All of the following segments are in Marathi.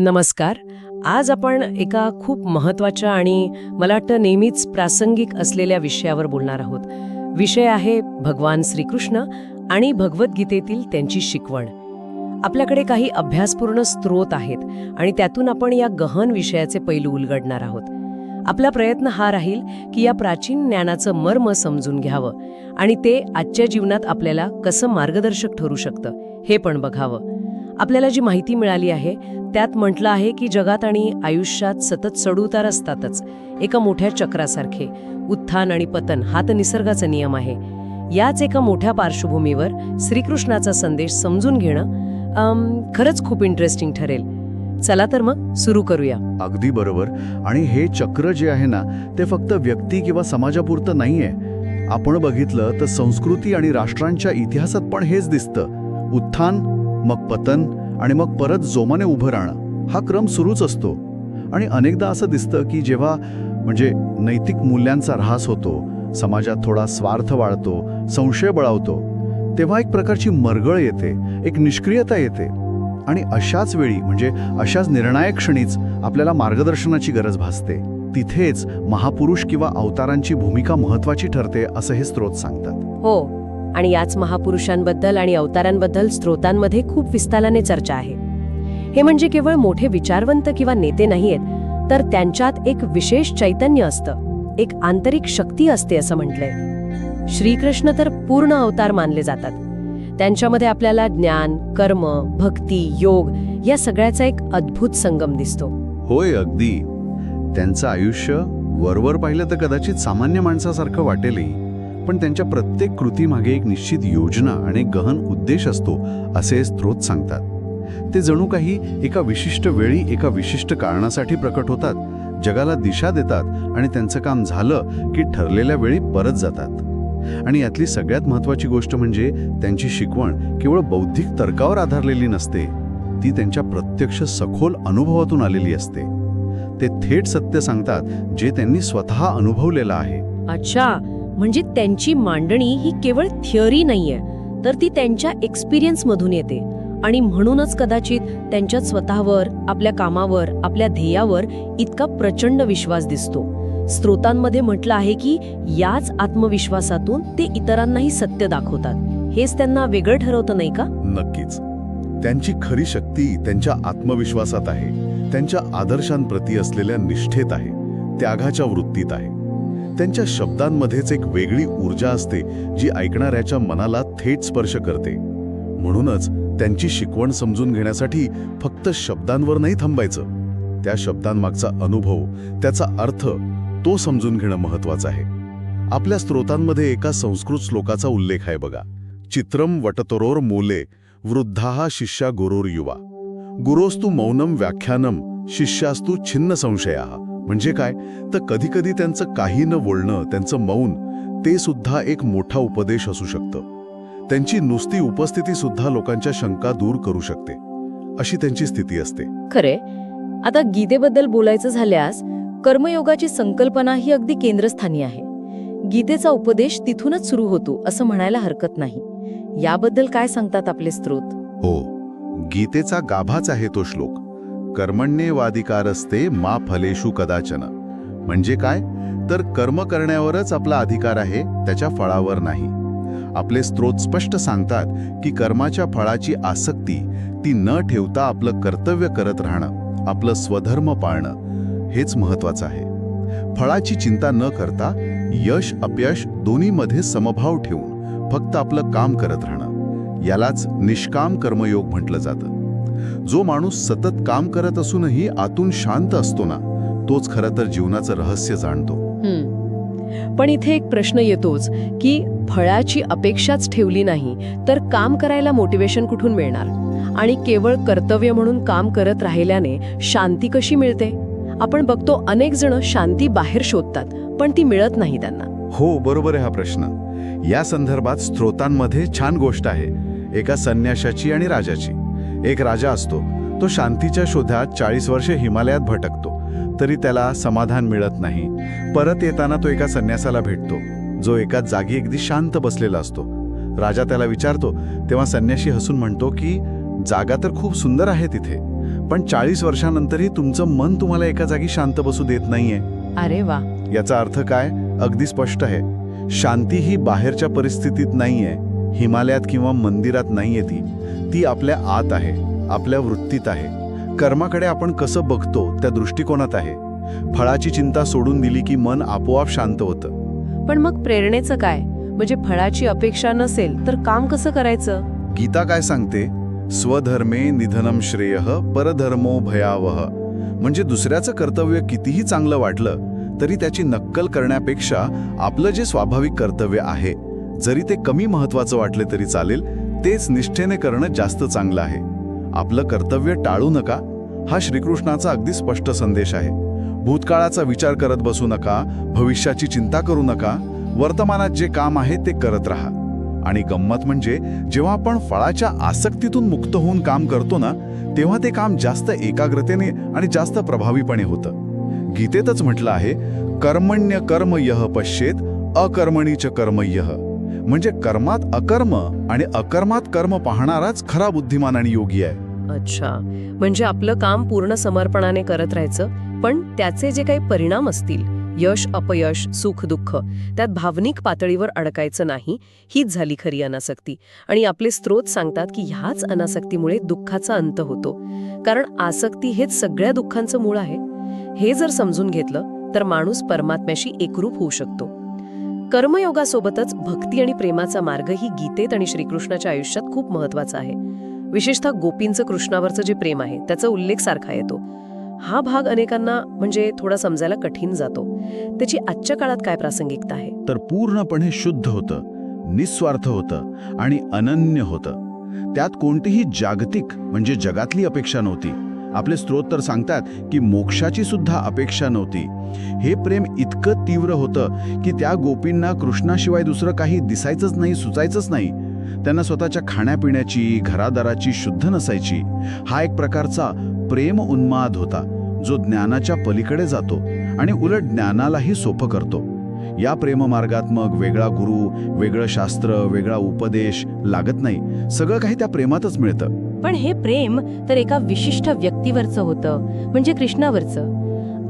नमस्कार. आज आपण एका खूप महत्त्वाच्या आणि मला वाटतं नेहमीच प्रासंगिक असलेल्या विषयावर बोलणार आहोत. विषय आहे भगवान श्रीकृष्ण आणि भगवद्गीतेतील त्यांची शिकवण. आपल्याकडे काही अभ्यासपूर्ण स्रोत आहेत आणि त्यातून आपण या गहन विषयाचे पैलू उलगडणार आहोत. आपला प्रयत्न हा राहील की या प्राचीन ज्ञानाचं मर्म समजून घ्यावं आणि ते आजच्या जीवनात आपल्याला कसं मार्गदर्शक ठरू शकतं हे पण बघावं. आपल्याला जी माहिती मिळाली आहे त्यात म्हटलं आहे की जगात आणि आयुष्यात सतत चढउतार असतातच एका मोठ्या चक्रासारखे. उत्थान आणि पतन हा तर निसर्गाचा नियम आहे. याच एका मोठ्या पार्श्वभूमीवर श्रीकृष्णाचा संदेश समजून घेणं खरंच खूप इंटरेस्टिंग ठरेल. चला तर मग सुरू करूया. अगदी बरोबर. आणि हे चक्र जे आहे ना ते फक्त व्यक्ती किंवा समाजापुरतं नाहीये. आपण बघितलं तर संस्कृती आणि राष्ट्रांच्या इतिहासात पण हेच दिसतं. उत्थान मग पतन आणि मग परत जोमाने उभं राहणं हा क्रम सुरूच असतो. आणि अनेकदा असं दिसतं की जेव्हा म्हणजे नैतिक मूल्यांचा ऱ्हास होतो समाजात थोडा स्वार्थ वाढतो संशय बळावतो तेव्हा एक प्रकारची मरगळ येते एक निष्क्रियता येते. आणि अशाच वेळी म्हणजे अशाच निर्णायक क्षणीच आपल्याला मार्गदर्शनाची गरज भासते. तिथेच महापुरुष किंवा अवतारांची भूमिका महत्वाची ठरते असं हे स्रोत सांगतात. हो. आणि याच महापुरुषांबद्दल आणि अवतारांबद्दल स्रोतांमध्ये खूप विस्ताराने चर्चा आहे. हे म्हणजे केवळ मोठे विचारवंत किंवा नेते नाहीयेत तर त्यांच्यात एक विशेष चैतन्य असतं एक आंतरिक शक्ती असते असं म्हटलंय. श्रीकृष्ण तर पूर्ण अवतार मानले जातात. त्यांच्यामध्ये आपल्याला ज्ञान कर्म भक्ती योग या सगळ्याचा एक अद्भुत संगम दिसतो. होय अगदी. त्यांचं आयुष्य वरवर पाहिलं तर कदाचित सामान्य माणसासारखं वाटेलही. पण त्यांच्या प्रत्येक कृतीमागे एक निश्चित योजना आणि गहन उद्देश असतो असे स्त्रोत सांगतात. ते जणू काही एका विशिष्ट वेळी एका विशिष्ट कारणासाठी प्रकट होतात जगाला दिशा देतात आणि त्यांचं काम झालं की ठरलेल्या वेळी परत जातात. आणि यातली सगळ्यात महत्वाची गोष्ट म्हणजे त्यांची शिकवण केवळ बौद्धिक तर्कावर आधारलेली नसते ती त्यांच्या प्रत्यक्ष सखोल अनुभवातून आलेली असते. ते थेट सत्य सांगतात जे त्यांनी स्वतः अनुभवलेलं आहे. अच्छा. म्हणजे त्यांची मांडणी ही केवळ थिअरी नाहीये तर ती त्यांच्या एक्सपिरियन्स मधून येते. आणि म्हणूनच कदाचित त्यांच्या स्वतःवर आपल्या कामावर आपल्या ध्येयावर इतका प्रचंड विश्वास दिसतो. स्रोतांमध्ये म्हटलं आहे की याच आत्मविश्वासातून ते इतरांनाही सत्य दाखवतात. हेच त्यांना वेगळं ठरवतं नाही का? नक्कीच. त्यांची खरी शक्ती त्यांच्या आत्मविश्वासात आहे. त्यांच्या आदर्शांप्रती असलेल्या निष्ठेत आहे. त्यागाच्या वृत्तीत आहे. त्यांच्या शब्दांमध्येच एक वेगळी ऊर्जा असते जी ऐकणाऱ्याच्या मनाला थेट स्पर्श करते. म्हणूनच त्यांची शिकवण समजून घेण्यासाठी फक्त शब्दांवर नाही थांबायचं. त्या शब्दांमागचा अनुभव त्याचा अर्थ तो समजून घेणं महत्वाचं आहे. आपल्या स्रोतांमध्ये एका संस्कृत श्लोकाचा उल्लेख आहे बघा. चित्रम वटतरोर मोले वृद्धा शिष्या गुरोर युवा गुरोस्तु मौनम व्याख्यानम शिष्यास्तु छिन्न संशया. म्हणजे काय? तर कधीकधी त्यांचं काही न बोलणं त्यांचं मौन ते सुद्धा एक मोठा उपदेश असू शकतं. त्यांची नुसती उपस्थिती सुद्धा लोकांच्या शंका दूर करू शकते. अशी त्यांची स्थिती असते. खरे. आता गीतेबद्दल बोलायचं झाल्यास कर्मयोगाची संकल्पना ही अगदी केंद्रस्थानी आहे. गीतेचा उपदेश तिथूनच सुरू होतो असं म्हणायला हरकत नाही. याबद्दल काय सांगतात आपले स्रोत? हो. गीतेचा गाभाच आहे तो श्लोक. कर्मण्येवाधिकारस्ते मा फलेषु कदाचन. म्हणजे काय? तर कर्म करण्यावरच आपला अधिकार आहे त्याच्या फळावर नाही. आपले स्त्रोत स्पष्ट सांगतात की कर्माच्या फळाची आसक्ती ती न ठेवता आपलं कर्तव्य करत राहणं आपलं स्वधर्म पाळणं हेच महत्वाचं आहे. फळाची चिंता न करता यश अपयश दोन्हीमध्ये समभाव ठेवून फक्त आपलं काम करत राहणं. यालाच निष्काम कर्मयोग म्हटलं जातं. जो माणूस सतत काम करत असूनही आतून शांत असतो ना तोच खरं तर जीवनाचं रहस्य जाणतो. हम्म. पण इथे एक प्रश्न येतोच की फळाची अपेक्षाच ठेवली नाही तर काम करायला मोटिवेशन कुठून मिळणार? आणि केवळ कर्तव्य म्हणून काम करत राहिल्याने शांती कशी मिळते? आपण बघतो अनेक जण शांती बाहेर शोधतात पण ती मिळत नाही त्यांना. हो बरोबर आहे हा प्रश्न. या संदर्भात स्त्रोतांमध्ये छान गोष्ट आहे. एका संन्याशाची आणि राजाची. एक राजा असतो. तो शांतीच्या शोधात चाळीस वर्षे हिमालयात भटकतो. तरी त्याला समाधान मिळत नाही. परत येताना तो एका संन्यासाला भेटतो. जो एका जागी अगदी शांत बसलेला असतो. राजा त्याला विचारतो तेव्हा संन्याशी हसून म्हणतो की जागा तर खूप सुंदर आहे तिथे. पण चाळीस वर्षानंतरही तुमचं मन तुम्हाला एका जागी शांत बसू देत नाहीये. अरे वा. याचा अर्थ काय? अगदी स्पष्ट आहे. शांती ही बाहेरच्या परिस्थितीत नाहीये. हिमालयात किंवा मंदिरात नाहीये ती ती आपल्या आत आहे आपल्या वृत्तीत आहे. कर्माकडे आपण कसं बघतो त्या दृष्टिकोनात आहे. फळाची चिंता सोडून दिली की मन आपोआप शांत होतं. पण मग प्रेरणेचं काय? म्हणजे फळाची अपेक्षा नसेल तर काम कसं करायचं? गीता काय सांगते? स्वधर्मे निधनम श्रेय परधर्मो भयावह. म्हणजे दुसऱ्याचं कर्तव्य कितीही चांगलं वाटलं तरी त्याची नक्कल करण्यापेक्षा आपलं जे स्वाभाविक कर्तव्य आहे जरी ते कमी महत्वाचं वाटले तरी चालेल तेच निष्ठेने करणं जास्त चांगलं आहे. आपलं कर्तव्य टाळू नका हा श्रीकृष्णाचा अगदी स्पष्ट संदेश आहे. भूतकाळाचा विचार करत बसू नका भविष्याची चिंता करू नका वर्तमानात जे काम आहे ते करत राहा. आणि गंमत म्हणजे जेव्हा आपण फळाच्या आसक्तीतून मुक्त होऊन काम करतो ना तेव्हा ते काम जास्त एकाग्रतेने आणि जास्त प्रभावीपणे होतं. गीतेतच म्हटलं आहे कर्मण्य कर्म यह पश्येत अकर्मणीच कर्म यह म्हणजे कर्मात अकर्म आणि अकर्मात कर्म पाहणाराच खरा बुद्धिमान आणि योगी आहे. अच्छा. म्हणजे आपलं काम पूर्ण समर्पणाने करत राहायचं पण त्याचे जे काही परिणाम असतील यश अपयश सुख दुःख त्यात भावनिक पातळीवर अडकायचं नाही हीच झाली खरी अनासक्ती. आणि आपले स्रोत सांगतात की ह्याच अनासक्तीमुळे दुःखाचा अंत होतो. कारण आसक्ती हेच सगळ्या दुःखांचं मूळ आहे. हे जर समजून घेतलं तर माणूस परमात्म्याशी एकरूप होऊ शकतो. कर्मयोगासोबतच भक्ती आणि प्रेमाचा मार्गही गीतेत आणि श्रीकृष्णाच्या आयुष्यात खूप महत्त्वाचा आहे. विशेषतः गोपींचं कृष्णावरचं जे प्रेम आहे त्याचा उल्लेख सारखा येतो. हा भाग अनेकांना म्हणजे थोडा समजायला कठीण जातो. त्याची आजच्या काळात काय प्रासंगिकता आहे? तर पूर्णपणे शुद्ध होतं निस्वार्थ होतं आणि अनन्य होतं. त्यात कोणतीही जागतिक म्हणजे जगातली अपेक्षा नव्हती. आपले स्रोत तर सांगतात की मोक्षाची सुद्धा अपेक्षा नव्हती. हे प्रेम इतकं तीव्र होतं की त्या गोपींना कृष्णाशिवाय दुसरं काही दिसायचंच नाही सुचायचंच नाही. त्यांना स्वतःच्या खाण्यापिण्याची घरादाराची शुद्ध नसायची. हा एक प्रकारचा प्रेम उन्माद होता जो ज्ञानाच्या पलीकडे जातो आणि उलट ज्ञानालाही सोपं करतो. या प्रेममार्गात मग वेगळा गुरु वेगळं शास्त्र वेगळा उपदेश लागत नाही. सगळं काही त्या प्रेमातच मिळतं. पण हे प्रेम तर एका विशिष्ट व्यक्तीवरचं होतं म्हणजे कृष्णावरचं.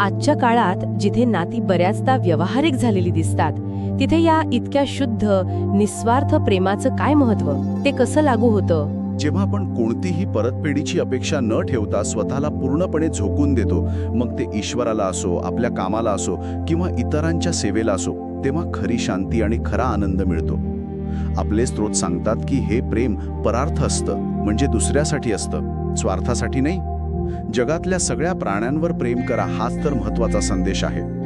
आजच्या काळात जिथे नाती बऱ्याचदा व्यवहारिक झालेली दिसतात तिथे या इतक्या शुद्ध निस्वार्थ प्रेमाचं काय महत्त्व ते कसं लागू होतं? जेव्हा आपण कोणतीही परतफेडीची अपेक्षा न ठेवता स्वतःला पूर्णपणे झोकून देतो मग ते ईश्वराला असो आपल्या कामाला असो किंवा इतरांच्या सेवेला असो तेव्हा खरी शांती आणि खरा आनंद मिळतो. आपले स्रोत सांगतात की हे प्रेम परार्थ असतं म्हणजे दुसऱ्यासाठी असतं स्वार्थासाठी नाही. जगातल्या सगळ्या प्राण्यांवर प्रेम करा हाच तर महत्त्वाचा संदेश आहे.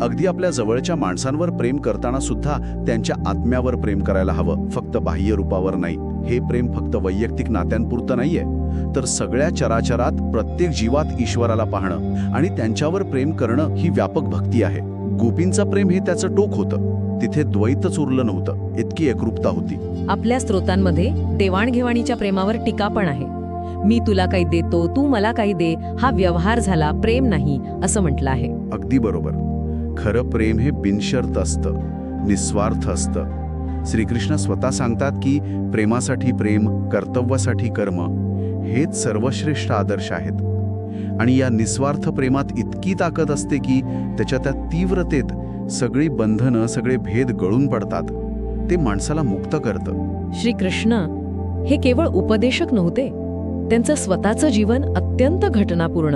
अगदी आपल्या जवळच्या माणसांवर प्रेम करताना सुद्धा त्यांच्या आत्म्यावर प्रेम करायला हवं फक्त बाह्य रूपावर नाही. हे प्रेम फक्त वैयक्तिक नात्यांपुरतं नाहीये. तर सगळ्या चराचरात प्रत्येक जीवात ईश्वराला पाहणं आणि त्यांच्यावर प्रेम करणं ही व्यापक भक्ती आहे. गोपींचं प्रेम हे त्याचं टोक होतं. तिथे द्वैतच उरलं नव्हतं. इतकी एकरूपता होती. आपल्या स्रोतांमध्ये देवाणघेवाणीच्या प्रेमावर टीका पण आहे. मी तुला काही देतो तू मला काही दे हा व्यवहार झाला प्रेम नाही असं म्हटलं आहे. अगदी बरोबर. खरं प्रेम हे बिनशर्त असतं. निस्वार्थ असतं. श्रीकृष्ण स्वतः सांगतात की प्रेमासाठी प्रेम कर्तव्यासाठी कर्म हेच सर्वश्रेष्ठ आदर्श आहेत. आणि या निस्वार्थ प्रेमात इतकी ताकद असते की त्याच्या त्या तीव्रतेत सगळी बंधनं सगळे भेद गळून पडतात. ते माणसाला मुक्त करतं. श्रीकृष्ण हे केवळ उपदेशक नव्हते. त्यांचं स्वतःचं जीवन अत्यंत घटनापूर्ण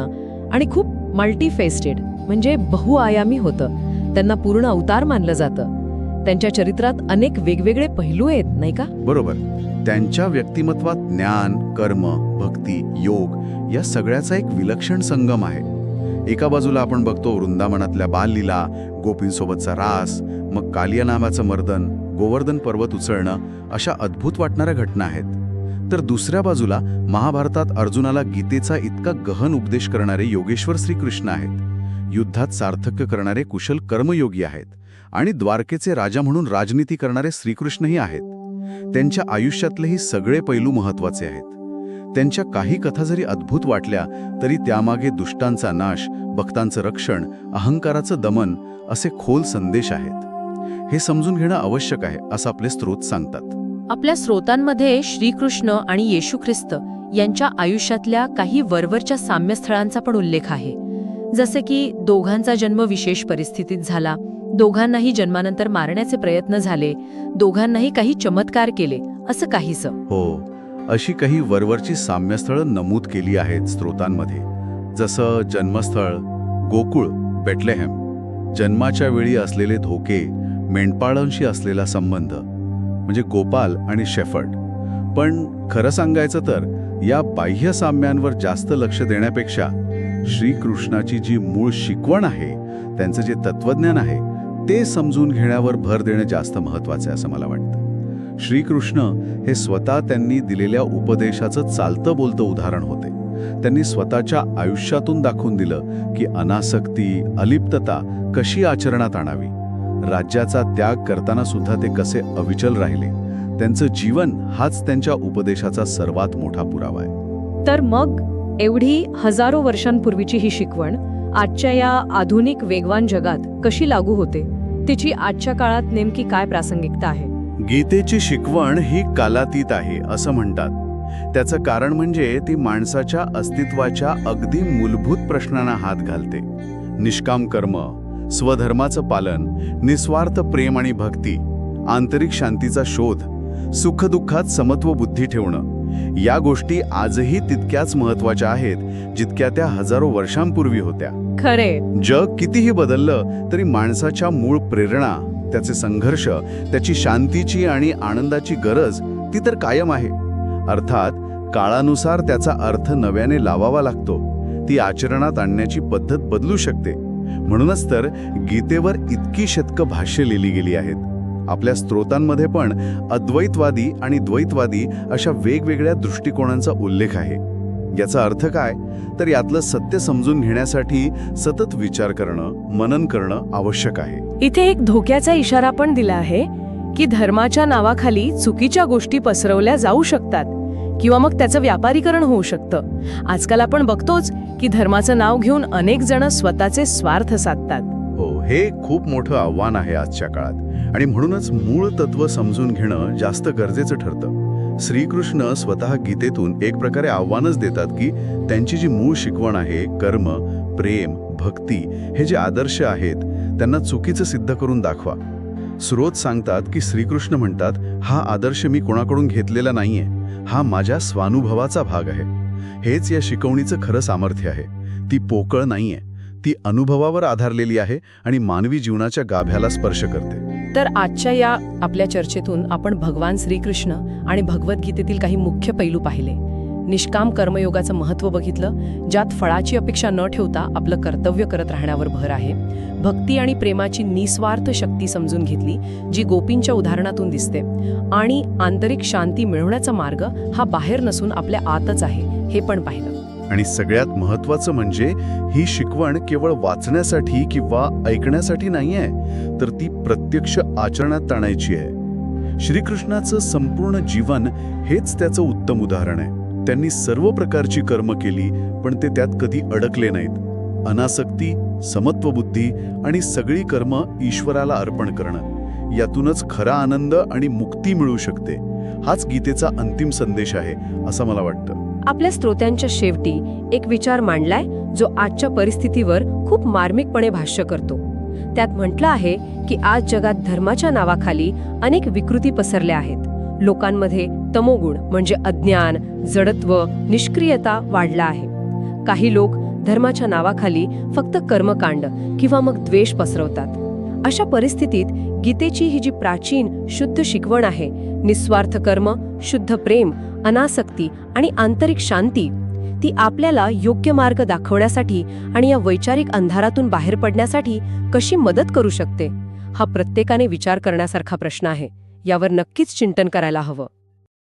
आणि खूप मल्टीफेस्टेड म्हणजे बहुआयामी होतं. त्यांना पूर्ण अवतार मानलं जातं. त्यांच्या चरित्रात अनेक वेगवेगळे पैलू आहेत नाही का? बरोबर. त्यांच्या व्यक्तिमत्वात ज्ञान कर्म भक्ती योग या सगळ्याचा एक विलक्षण संगम आहे. एका बाजूला आपण बघतो वृंदावनातल्या बाललीला गोपींसोबतचा रास मग कालिया नामाचं मर्दन गोवर्धन पर्वत उचलणं अशा अद्भुत वाटणाऱ्या घटना आहेत. तर दुसऱ्या बाजूला महाभारतात अर्जुनाला गीतेचा इतका गहन उपदेश करणारे योगेश्वर श्रीकृष्ण आहेत. युद्धात सार्थक्य करणारे कुशल कर्मयोगी आहेत आणि द्वारकेचे राजा म्हणून राजनीती करणारे श्रीकृष्णही आहेत. त्यांच्या आयुष्यातलेही सगळे पैलू महत्त्वाचे आहेत. त्यांच्या काही कथा जरी अद्भुत वाटल्या तरी त्यामागे दुष्टांचा नाश भक्तांचं रक्षण अहंकाराचं दमन असे खोल संदेश आहेत. हे समजून घेणं आवश्यक आहे असं आपले स्रोत सांगतात. आपल्या स्रोतांमध्ये श्रीकृष्ण आणि येशू ख्रिस्त यांच्या आयुष्यातल्या काही वरवरच्या साम्यस्थळांचा पण उल्लेख आहे. जसे की दोघांचा जन्म विशेष परिस्थितीत झाला दोघांनाही जन्मानंतर मारण्याचे प्रयत्न झाले. दोघांनाही काही चमत्कार केले असं काहीस. हो अशी काही वरवरची साम्यस्थळं नमूद केली आहेत स्रोतांमध्ये. जसं जन्मस्थळ गोकुळ बेटलेहेम. जन्माच्या वेळी असलेले धोके मेंढपाळांशी असलेला संबंध. म्हणजे गोपाल आणि शेफर्ड. पण खरं सांगायचं तर या बाह्य साम्यांवर जास्त लक्ष देण्यापेक्षा श्रीकृष्णाची जी मूळ शिकवण आहे त्यांचं जे तत्वज्ञान आहे ते समजून घेण्यावर भर देणं जास्त महत्वाचं आहे असं मला वाटतं. श्रीकृष्ण हे स्वतः त्यांनी दिलेल्या उपदेशाचं चालतं बोलतं उदाहरण होते. त्यांनी स्वतःच्या आयुष्यातून दाखवून दिलं की अनासक्ती अलिप्तता कशी आचरणात आणावी? राज्याचा त्याग करताना सुद्धा ते कसे अविचल राहिले? त्यांचं जीवन हाच त्यांच्या उपदेशाचा सर्वात मोठा पुरावा आहे. तर मग एवढी हजारो वर्षांपूर्वीची ही शिकवण आजच्या या आधुनिक वेगवान जगात कशी लागू होते? तिची आजच्या काळात नेमकी काय प्रासंगिकता आहे? गीतेची शिकवण ही कालातीत आहे असं म्हणतात. त्याचं कारण म्हणजे ती माणसाच्या अस्तित्वाच्या अगदी मूलभूत प्रश्नांना हात घालते. निष्काम कर्म स्वधर्माचं पालन निस्वार्थ प्रेम आणि भक्ती आंतरिक शांतीचा शोध सुखदुःखात समत्व बुद्धी ठेवणं या गोष्टी आजही तितक्याच महत्त्वाच्या आहेत जितक्या त्या हजारो वर्षांपूर्वी होत्या. खरे. जग कितीही बदललं तरी माणसाच्या मूळ प्रेरणा त्याचे संघर्ष त्याची शांतीची आणि आनंदाची गरज ती तर कायम आहे. अर्थात काळानुसार त्याचा अर्थ नव्याने लावावा लागतो. ती आचरणात आणण्याची पद्धत बदलू शकते. म्हणूनच तर गीतेवर इतकी शतकं भाष्य लिहिली गेली आहेत. आपल्या स्त्रोतांमध्ये पण अद्वैतवादी आणि द्वैतवादी अशा वेगवेगळ्या दृष्टिकोनांचा उल्लेख आहे. याचा अर्थ काय? तर यातलं सत्य समजून घेण्यासाठी सतत विचार करणं मनन करणं आवश्यक आहे. इथे एक धोक्याचा इशारा पण दिला आहे की धर्माच्या नावाखाली चुकीच्या गोष्टी पसरवल्या जाऊ शकतात किंवा मग त्याचं व्यापारीकरण होऊ शकतं. आजकाल आपण बघतोच की धर्माचं नाव घेऊन अनेक जण स्वतःचे स्वार्थ साधतात. हो हे खूप मोठं आव्हान आहे आजच्या काळात. आणि म्हणूनच मूळ तत्व समजून घेणं जास्त गरजेचं ठरतं. श्रीकृष्ण स्वतः गीतेतून एक प्रकारे आव्हानच देतात की त्यांची जी मूळ शिकवण आहे कर्म प्रेम भक्ती हे जे आदर्श आहेत त्यांना चुकीचं सिद्ध करून दाखवा. स्रोत सांगतात की श्रीकृष्ण म्हणतात हा आदर्श मी कोणाकडून घेतलेला नाहीये. हा माझ्या स्वानुभवाचा भाग आहे. हेच या शिकवणीचं खरं सामर्थ्य आहे. ती पोकळ नाहीये. ती अनुभवावर आधारलेली आहे आणि मानवी जीवनाच्या गाभ्याला स्पर्श करते. तर आजच्या या आपल्या चर्चेतून आपण भगवान श्रीकृष्ण आणि भगवद्गीतेतील काही मुख्य पैलू पाहिले. निष्काम कर्मयोगाचं महत्त्व बघितलं ज्यात फळाची अपेक्षा न ठेवता आपलं कर्तव्य करत राहण्यावर भर आहे. भक्ती आणि प्रेमाची निस्वार्थ शक्ती समजून घेतली जी गोपींच्या उदाहरणातून दिसते. आणि आंतरिक शांती मिळवण्याचा मार्ग हा बाहेर नसून आपल्या आतच आहे हे पण पाहिलं. आणि सगळ्यात महत्वाचं म्हणजे ही शिकवण केवळ वाचण्यासाठी किंवा ऐकण्यासाठी नाहीये तर ती प्रत्यक्ष आचरणात आणायची आहे. श्रीकृष्णाचं संपूर्ण जीवन हेच त्याचं उत्तम उदाहरण आहे. त्यांनी सर्व प्रकारची कर्म केली पण ते त्यात कधी अडकले नाहीत. अनासक्ती समत्वबुद्धी आणि सगळी कर्म ईश्वराला अर्पण करणं यातूनच खरा आनंद आणि मुक्ती मिळू शकते. हाच गीतेचा अंतिम संदेश आहे असं मला वाटतं. आपल्या श्रोत्यांच्या शेवटी एक विचार मांडलाय जो आजच्या परिस्थितीवर खूप मार्मिकपणे भाष्य करतो. त्यात म्हटलं आहे की आज जगात धर्माच्या नावाखाली अनेक विकृती पसरल्या आहेत. लोकांमध्ये तमोगुण म्हणजे अज्ञान जडत्व निष्क्रियता वाढला आहे. काही लोक धर्माच्या नावाखाली फक्त कर्मकांड किंवा मग द्वेष पसरवतात. अशा परिस्थितीत गीतेची ही जी प्राचीन शुद्ध शिकवण आहे निस्वार्थ कर्म शुद्ध प्रेम अनासक्ती आणि आंतरिक शांती ती आपल्याला योग्य मार्ग दाखवण्यासाठी आणि या वैचारिक अंधारातून बाहेर पडण्यासाठी कशी मदत करू शकते हा प्रत्येकाने विचार करण्यासारखा प्रश्न आहे. यावर नक्कीच चिंतन करायला हवं.